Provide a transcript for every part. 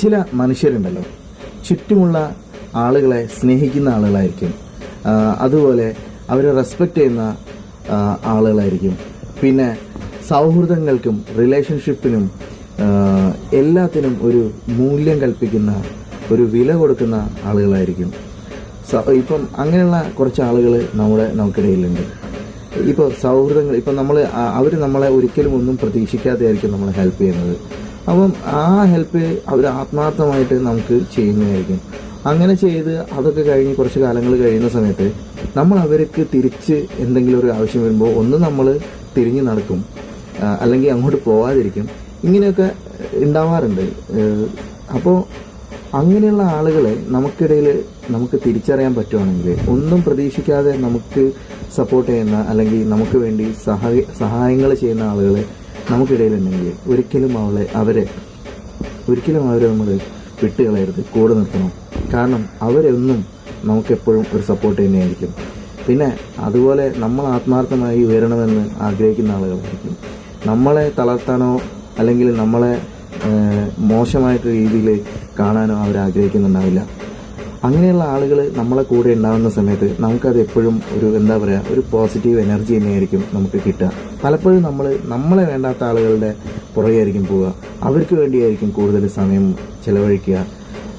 ചില മനുഷ്യരുണ്ടല്ലോ. ചുറ്റുമുള്ള ആളുകളെ സ്നേഹിക്കുന്ന ആളുകളായിരിക്കും. അതുപോലെ അവരെ റെസ്പെക്റ്റ് ചെയ്യുന്ന ആളുകളായിരിക്കും. പിന്നെ സൗഹൃദങ്ങൾക്കും റിലേഷൻഷിപ്പിനും എല്ലാത്തിനും ഒരു മൂല്യം കൽപ്പിക്കുന്ന ഒരു വില കൊടുക്കുന്ന ആളുകളായിരിക്കും. ഇപ്പം അങ്ങനെയുള്ള കുറച്ച് ആളുകൾ നമ്മുടെ നമുക്കിടയിലുണ്ട്. ഇപ്പോൾ സൗഹൃദങ്ങൾ ഇപ്പം നമ്മൾ അവർ നമ്മളെ ഒരിക്കലും ഒന്നും പ്രതീക്ഷിക്കാതെയായിരിക്കും നമ്മളെ ഹെൽപ്പ് ചെയ്യുന്നത്. അപ്പം ആ ഹെൽപ്പ് അവർ ആത്മാർത്ഥമായിട്ട് നമുക്ക് ചെയ്യുന്നതായിരിക്കും. അങ്ങനെ ചെയ്ത് അതൊക്കെ കഴിഞ്ഞ് കുറച്ച് കാലങ്ങൾ കഴിയുന്ന സമയത്ത് നമ്മൾ അവർക്ക് തിരിച്ച് എന്തെങ്കിലും ഒരു ആവശ്യം വരുമ്പോൾ ഒന്ന് നമ്മൾ തിരിഞ്ഞു നടക്കും. അല്ലെങ്കിൽ അങ്ങോട്ട് പോവാതിരിക്കും. ഇങ്ങനെയൊക്കെ ഉണ്ടാവാറുണ്ട്. അപ്പോൾ അങ്ങനെയുള്ള ആളുകളെ നമുക്കിടയിൽ നമുക്ക് തിരിച്ചറിയാൻ പറ്റുവാണെങ്കിൽ ഒന്നും പ്രതീക്ഷിക്കാതെ നമുക്ക് സപ്പോർട്ട് ചെയ്യുന്ന അല്ലെങ്കിൽ നമുക്ക് വേണ്ടി സഹായ സഹായങ്ങൾ ചെയ്യുന്ന ആളുകൾ നമുക്കിടയിലുണ്ടെങ്കിൽ ഒരിക്കലും അവളെ അവരെ ഒരിക്കലും അവരെ നമ്മൾ വിട്ടുകളയരുത്. കൂടെ നിർത്തണം. കാരണം അവരൊന്നും നമുക്കെപ്പോഴും ഒരു സപ്പോർട്ട് തന്നെയായിരിക്കും. പിന്നെ അതുപോലെ നമ്മൾ ആത്മാർത്ഥമായി ഉയരണമെന്ന് ആഗ്രഹിക്കുന്ന ആളുകളായിരിക്കും. നമ്മളെ തളർത്താനോ അല്ലെങ്കിൽ നമ്മളെ മോശമായിട്ട് രീതിയിൽ കാണാനോ അവർ ആഗ്രഹിക്കുന്നുണ്ടാവില്ല അങ്ങനെയുള്ള ആളുകൾ നമ്മളെ കൂടെ ഉണ്ടാകുന്ന സമയത്ത് നമുക്കത് എപ്പോഴും ഒരു എന്താ പറയുക ഒരു പോസിറ്റീവ് എനർജി തന്നെയായിരിക്കും നമുക്ക് കിട്ടുക. പലപ്പോഴും നമ്മൾ നമ്മളെ വേണ്ടാത്ത ആളുകളുടെ പുറകെയായിരിക്കും പോവുക. അവർക്ക് വേണ്ടിയായിരിക്കും കൂടുതൽ സമയം ചിലവഴിക്കുക.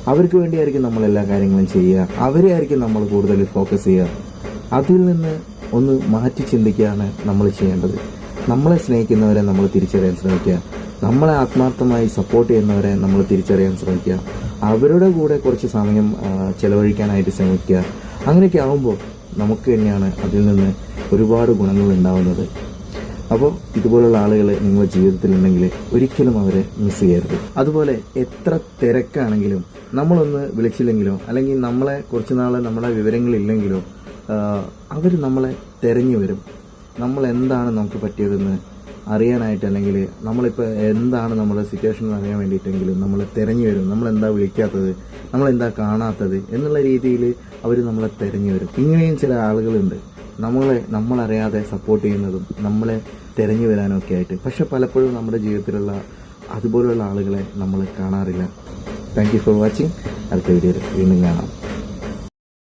അവർക്ക് വേണ്ടിയായിരിക്കും നമ്മൾ എല്ലാ കാര്യങ്ങളും ചെയ്യുക. അവരെ ആയിരിക്കും നമ്മൾ കൂടുതൽ ഫോക്കസ് ചെയ്യുക. അതിൽ നിന്ന് ഒന്ന് മാറ്റി ചിന്തിക്കുകയാണ് നമ്മൾ ചെയ്യേണ്ടത്. നമ്മളെ സ്നേഹിക്കുന്നവരെ നമ്മൾ തിരിച്ചറിയാൻ ശ്രമിക്കുക. നമ്മളെ ആത്മാർത്ഥമായി സപ്പോർട്ട് ചെയ്യുന്നവരെ നമ്മൾ തിരിച്ചറിയാൻ ശ്രമിക്കുക. അവരുടെ കൂടെ കുറച്ച് സമയം ചിലവഴിക്കാനായിട്ട് ശ്രമിക്കുക. അങ്ങനെയൊക്കെ ആകുമ്പോൾ നമുക്ക് തന്നെയാണ് അതിൽ നിന്ന് ഒരുപാട് ഗുണങ്ങൾ ഉണ്ടാവുന്നത്. അപ്പോൾ ഇതുപോലുള്ള ആളുകൾ നിങ്ങളുടെ ജീവിതത്തിലുണ്ടെങ്കിൽ ഒരിക്കലും അവരെ മിസ് ചെയ്യരുത്. അതുപോലെ എത്ര തിരക്കാണെങ്കിലും നമ്മളൊന്ന് വിളിച്ചില്ലെങ്കിലോ അല്ലെങ്കിൽ നമ്മളെ കുറച്ച് നാൾ നമ്മുടെ വിവരങ്ങളില്ലെങ്കിലോ അവർ നമ്മളെ തിരഞ്ഞു വരും. നമ്മൾ എന്താണ് നമുക്ക് പറ്റിയതെന്ന് അറിയാനായിട്ട് അല്ലെങ്കിൽ നമ്മളിപ്പോൾ എന്താണ് നമ്മുടെ സിറ്റുവേഷൻ എന്ന് അറിയാൻ വേണ്ടിയിട്ടെങ്കിലും നമ്മളെ തിരഞ്ഞു വരും. നമ്മളെന്താ വിളിക്കാത്തത്? നമ്മളെന്താ കാണാത്തത്? എന്നുള്ള രീതിയിൽ അവർ നമ്മളെ തിരഞ്ഞു വരും. ഇങ്ങനെയും ചില ആളുകളുണ്ട്. നമ്മളെ നമ്മളറിയാതെ സപ്പോർട്ട് ചെയ്യുന്നതും നമ്മളെ തിരഞ്ഞു വരാനൊക്കെ ആയിട്ട്. പക്ഷെ പലപ്പോഴും നമ്മുടെ ജീവിതത്തിലുള്ള അതുപോലുള്ള ആളുകളെ നമ്മൾ കാണാറില്ല. താങ്ക് യു ഫോർ വാച്ചിങ് അടുത്ത വീഡിയോയിൽ വീണ്ടും കാണാം.